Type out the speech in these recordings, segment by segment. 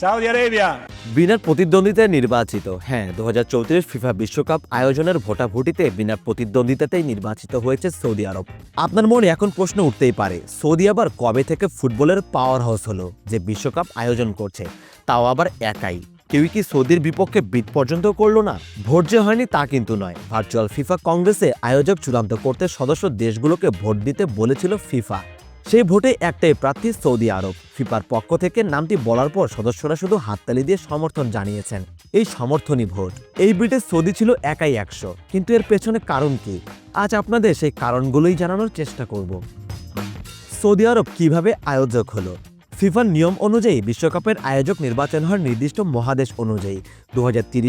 Saudi Arabia. বিনা প্রতিদ্বন্দ্বিতায় নির্বাচিত হ্যাঁ দুহাজার চৌত্রিশ ফিফা বিশ্বকাপ আয়োজনের ভোটাভুটিতে বিনা প্রতিদ্বন্দ্বিতাতেই নির্বাচিত হয়েছে সৌদি আরব। আপনার মনে এখন প্রশ্ন উঠতেই পারে, সৌদি আবার কবে থেকে ফুটবলের পাওয়ার হাউস হলো যে বিশ্বকাপ আয়োজন করছে, তাও আবার একাই? কেউই কি সৌদির বিপক্ষে বিট পর্যন্ত করল না? ভোট যে হয়নি তা কিন্তু নয়। ভার্চুয়াল ফিফা কংগ্রেসে আয়োজক চূড়ান্ত করতে সদস্য দেশগুলোকে ভোট দিতে বলেছিল ফিফা। সেই ভোটে একটাই প্রার্থী সৌদি আরব। ফিফার পক্ষ থেকে নামটি বলার পর সদস্যরা শুধু হাততালি দিয়ে সমর্থন জানিয়েছেন। এই সমর্থনই ভোট। এই ব্রিটে সৌদি ছিল একাই একশো। কিন্তু এর পেছনে কারণ কি? আজ আপনাদের সেই কারণগুলোই জানানোর চেষ্টা করব। সৌদি আরব কীভাবে আয়োজক হলো? ফিফার নিয়ম অনুযায়ী বিশ্বকাপের আয়োজক নির্বাচন হয় নির্দিষ্ট মহাদেশ অনুযায়ী দু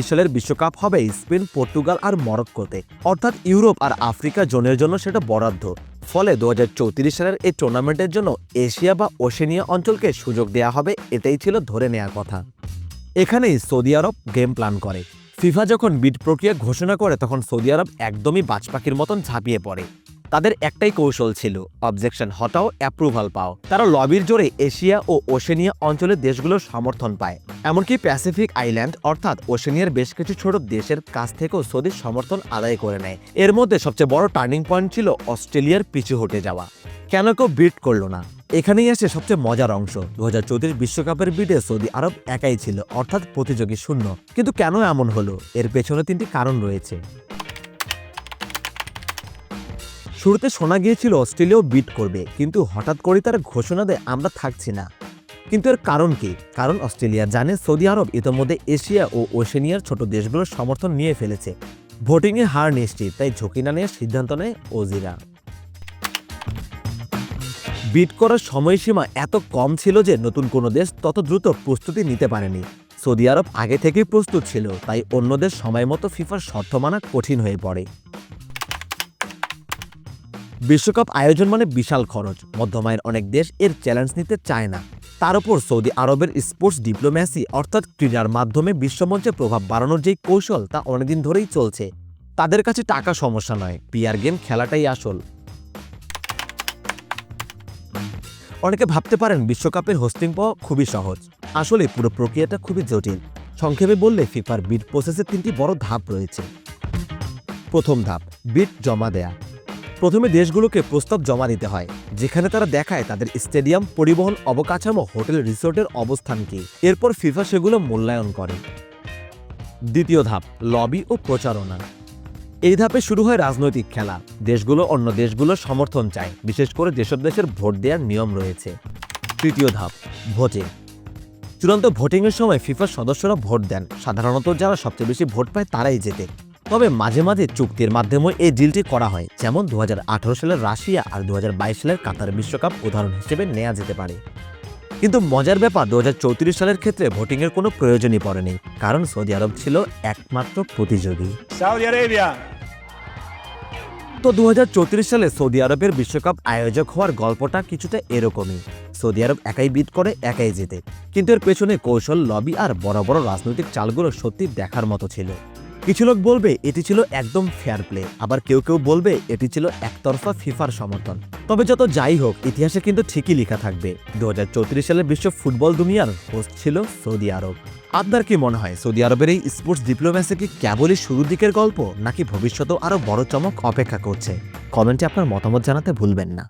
সালের বিশ্বকাপ হবে স্পেন, পর্তুগাল আর মরক্কোতে। অর্থাৎ ইউরোপ আর আফ্রিকা জোনের জন্য সেটা বরাদ্দ। ফলে দু হাজার চৌত্রিশ সালের এই টুর্নামেন্টের জন্য এশিয়া বা ওশেনিয়া অঞ্চলকে সুযোগ দেয়া হবে, এটাই ছিল ধরে নেওয়ার কথা। এখানেই সৌদি আরব গেম প্ল্যান করে। ফিফা যখন বিট প্রক্রিয়া ঘোষণা করে, তখন সৌদি আরব একদমই বাজপাখির মতন ঝাঁপিয়ে পড়ে। তাদের একটাই কৌশল ছিল অবজেকশন হটাও অ্যাপ্রুভাল পাও। তারা লবির জোরে এশিয়া ও ওশেনিয়া অঞ্চলের দেশগুলোর সমর্থন পায়। এমনকি প্যাসিফিক আইল্যান্ড অর্থাৎ ওশেনিয়ার বেশ কিছু ছোট দেশের কাছ থেকেও সৌদির সমর্থন আদায় করে নেয়। এর মধ্যে সবচেয়ে বড় টার্নিং পয়েন্ট ছিল অস্ট্রেলিয়ার পিছু হটে যাওয়া। কেন কেউ বিট করল না? এখানেই আসে সবচেয়ে মজার অংশ। দু হাজার বিশ্বকাপের বিডে সৌদি আরব একাই ছিল, অর্থাৎ প্রতিযোগী শূন্য। কিন্তু কেন এমন হলো? এর পেছনে তিনটি কারণ রয়েছে। শুরুতে শোনা গিয়েছিল অস্ট্রেলিয়াও বিট করবে, কিন্তু হঠাৎ করে তারা ঘোষণা দেয়, আমরা থাকছি না। কিন্তু এর কারণ কি? কারণ অস্ট্রেলিয়া জানে সৌদি আরব ইতোমধ্যে এশিয়া ও ওশেনিয়ার ছোট দেশগুলোর সমর্থন নিয়ে ফেলেছে। ভোটিংয়ে হার নিশ্চিত, তাই ঝুঁকি না নেওয়ার সিদ্ধান্ত নেয় ওজিরা। বিট করার সময়সীমা এত কম ছিল যে নতুন কোনো দেশ তত দ্রুত প্রস্তুতি নিতে পারেনি। সৌদি আরব আগে থেকেই প্রস্তুত ছিল, তাই অন্যদের সময় মতো ফিফার শর্ত মানা কঠিন হয়ে পড়ে। বিশ্বকাপ আয়োজন মানে বিশাল খরচ। মধ্যমায়ের অনেক দেশ এর চ্যালেঞ্জ নিতে চায় না। তার উপর সৌদি আরবের স্পোর্টস ডিপ্লোম্যাসি অর্থাৎ ক্রীড়ার মাধ্যমে বিশ্বমঞ্চে প্রভাব বাড়ানোর যেই কৌশল তা অনেকদিন ধরেই চলছে। তাদের কাছে টাকা সমস্যা নয় পিয়ার গেম খেলাটাই আসল। অনেকে ভাবতে পারেন বিশ্বকাপের হোস্টিং পাওয়া খুবই সহজ। আসলে পুরো প্রক্রিয়াটা খুবই জটিল। সংক্ষেপে বললে ফিফার বিট প্রসেসে তিনটি বড় ধাপ রয়েছে। প্রথম ধাপ বিট জমা দেয়া। প্রথমে দেশগুলোকে প্রস্তাব জমা দিতে হয়, যেখানে তারা দেখায় তাদের স্টেডিয়াম, পরিবহন, অবকাঠামো, হোটেল, রিসোর্টের অবস্থান কি। এরপর ফিফা সেগুলো মূল্যায়ন করে। দ্বিতীয় ধাপ, লবি ও প্রচারণা। এই ধাপে শুরু হয় রাজনৈতিক খেলা। দেশগুলো অন্য দেশগুলোর সমর্থন চায়, বিশেষ করে যেসব দেশের ভোট দেওয়ার নিয়ম রয়েছে। তৃতীয় ধাপ, ভোটিং। চূড়ান্ত ভোটিংয়ের সময় ফিফার সদস্যরা ভোট দেন। সাধারণত যারা সবচেয়ে বেশি ভোট পায় তারাই জেতে। তবে মাঝে মাঝে চুক্তির মাধ্যমে এই ডিলটি করা হয় যেমন দু হাজার আঠারো সালের রাশিয়া আর দু সালের কাতার বিশ্বকাপ উদাহরণ হিসেবে নেওয়া যেতে পারে। কিন্তু মজার ব্যাপার দু হাজার চৌত্রিশ সালের ক্ষেত্রে ভোটিংয়ের কোনো প্রয়োজনই পড়েনি কারণ সৌদি আরব ছিল একমাত্র প্রতিযোগী। Saudi Arabia. তো দু হাজার চৌত্রিশ সালে সৌদি আরবের বিশ্বকাপ আয়োজক হওয়ার গল্পটা কিছুটা এরকমই সৌদি আরব একাই বিট করে একাই জেতে। কিন্তু এর পেছনে কৌশল লবি আর বড় বড় রাজনৈতিক চালগুলো সত্যি দেখার মতো ছিল। কিছু লোক বলবে, এটি ছিল একদম ফেয়ার প্লে আবার কেউ কেউ বলবে, এটি ছিল একতরফা ফিফার সমর্থন। তবে যত যাই হোক, ইতিহাসে কিন্তু ঠিকই লেখা থাকবে। দু সালের বিশ্ব ফুটবল দুনিয়ার হোস্ট ছিল সৌদি আরব। আপনার কি মনে হয়, সৌদি আরবের এই স্পোর্টস ডিপ্লোম্যাসি কি কেবলই শুরুর দিকের গল্প, নাকি ভবিষ্যতেও আরও বড় চমক অপেক্ষা করছে? কমেন্টে আপনার মতামত জানাতে ভুলবেন না।